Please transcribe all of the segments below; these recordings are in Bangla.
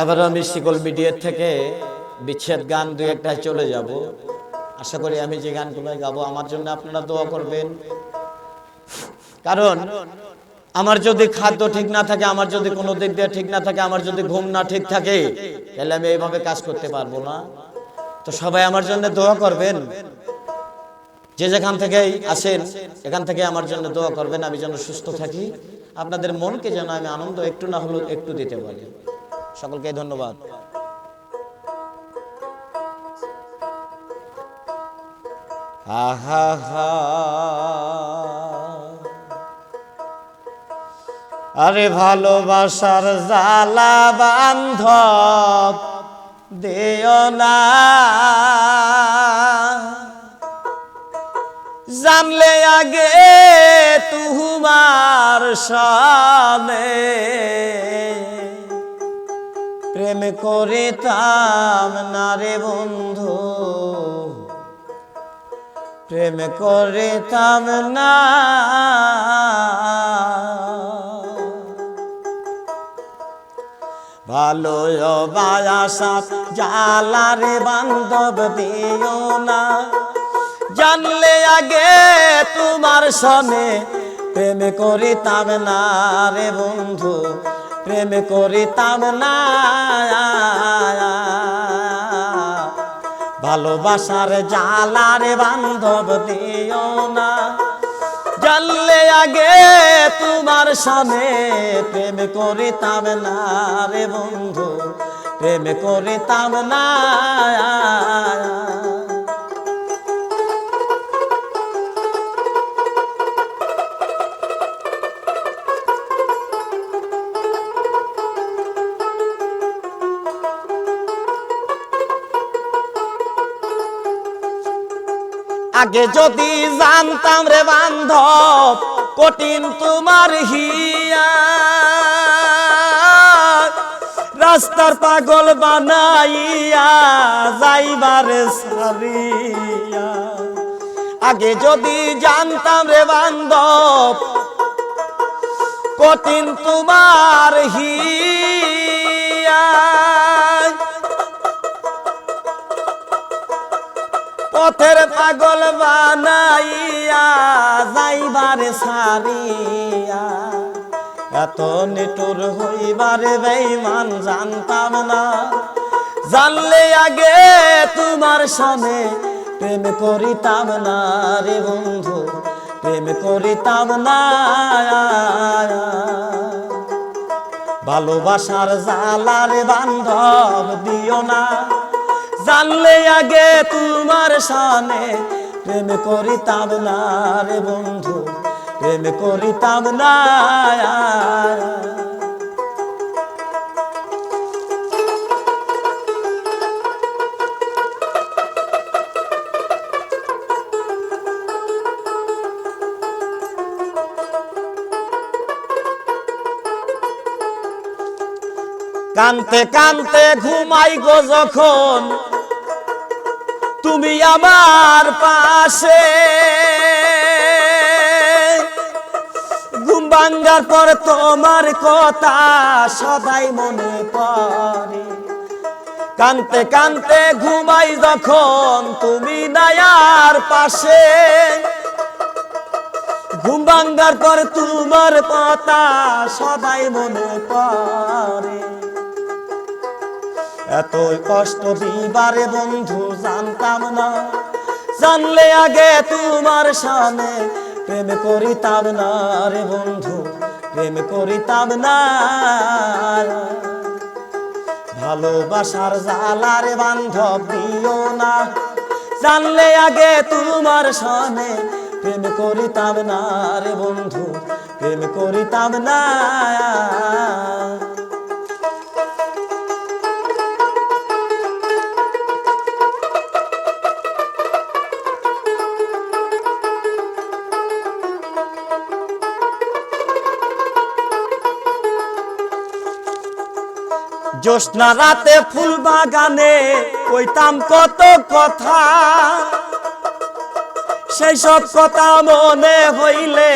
এবার আমি শিকল মিডিয়ার থেকে বিচ্ছেদ গান দুই একটা চলে যাব। আশা করি আমি যে গানগুলো গাবো, আমার জন্য আপনারা দোয়া করবেন। কারণ, আমার যদি খাদ্য ঠিক না থাকে, আমার যদি কোনো দিক দিয়ে ঠিক না থাকে, আমার যদি ঘুম না ঠিক থাকে, তাহলে আমি এইভাবে কাজ করতে পারব না। তো সবাই আমার জন্য দোয়া করবেন। যে যেখান থেকেই আসেন, এখান থেকে আমার জন্য দোয়া করবেন, আমি যেন সুস্থ থাকি। আপনাদের মনকে যেন আমি আনন্দ একটু না হলেও একটু দিতে পারি। সকলকে ধন্যবাদ। আরে ভালোবাসার জালা বান্ধব দেও না। জানলে আগে তুমার সামনে প্রেম করিতাম না রে বন্ধু। প্রেম করিতাম না। ভালো বায়াসা জালারে বান্ধব দিও না। জানলে আগে তোমার সনে প্রেম করিতাম না রে বন্ধু, প্রেম করিতাম না। ভালোবাসার জালারে বান্ধব দিও না। জানলে আগে তোমার সামনে প্রেম করিতাম না রে বন্ধু প্রেম করিতাম না। আগে যদি জানতাম রে বান্ধব, কঠিন তোমার হিয়া রাস্তার পাগল বানাইয়া যাইবার সারিয়া। আগে যদি জানতাম রে বান্ধব, কঠিন তোমার হিয়া পাগল বানাইয়া যাইবারে সারিয়া। এত নিটুর হইবারে বেইমান জানতাম না। জানলে আগে তোমার সামনে প্রেম করিতাম না রে বন্ধু, প্রেম করিতাম না। ভালোবাসার জালার বান্ধব দিও না। জানলে আগে তোমার সানে প্রেম করিতাম না রে বন্ধু, প্রেম করিতাম না। কানতে কানতে ঘুমাই গো যখন তুমি আমার পাশে। ঘুম ভাঙ্গার পর তোমার কথা সদাই মনে পড়ে। কানতে কানতে ঘুমাই যখন তুমি নায়ার পাশে। ঘুম ভাঙ্গার পর তোমার কথা সদাই মনে পড়ে। এতই কষ্ট দিবারে বন্ধু, জানতাম না। জানলে আগে তোমার সামনে প্রেম করিতাম না রে বন্ধু, প্রেম করিতাম না। ভালোবাসার জালারে বান্ধব দিও না। জানলে আগে তোমার সামনে প্রেম করিতাম না রে বন্ধু, প্রেম করিতাম না। জ্যোৎস্না রাতে ফুল বাগানে কইতাম কত কথা। সেই সব কথা মনে হইলে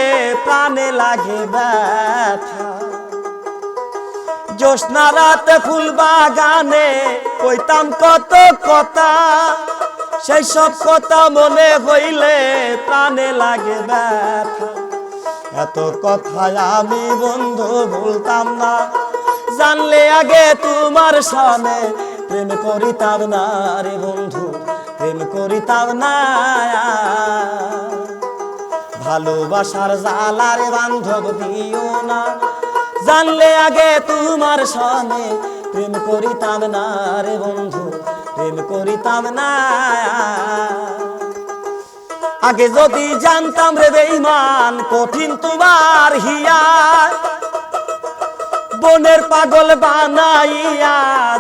প্রাণে লাগে ব্যথা। জ্যোৎস্না রাতে ফুল বাগানে কইতাম কত কথা। সেই সব কথা মনে হইলে প্রাণে লাগে ব্যথা। এত কথা আমি বন্ধু ভুলতাম না। জানলে আগে তোমার সামনে প্রেম করিতাম না রে বন্ধু, প্রেম করিতাম না। ভালোবাসার জালারে বান্ধব দিও না। জানলে আগে তোমার সামনে প্রেম করিতাম না রে বন্ধু, প্রেম করিতাম না। আগে যদি জানতাম রে বেঈমান, কঠিন তোমার হিয়া বনের পাগল বানাইয়া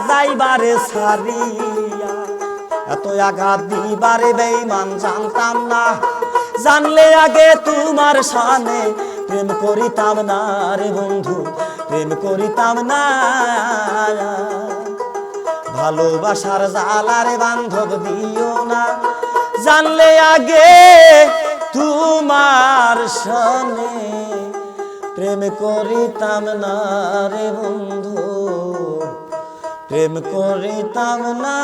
যাইবারে সারিয়া। এত আঘাত দিবারে বেঈমান, জানতাম না। জানলে আগে তোমার সামনে প্রেম করিতাম না রে বন্ধু, প্রেম করিতাম না। ভালোবাসার জালারে বান্ধব দিও না। জানলে আগে তোমার সনে প্রেম করিতাম না রে বন্ধু। প্রেম করিতাম না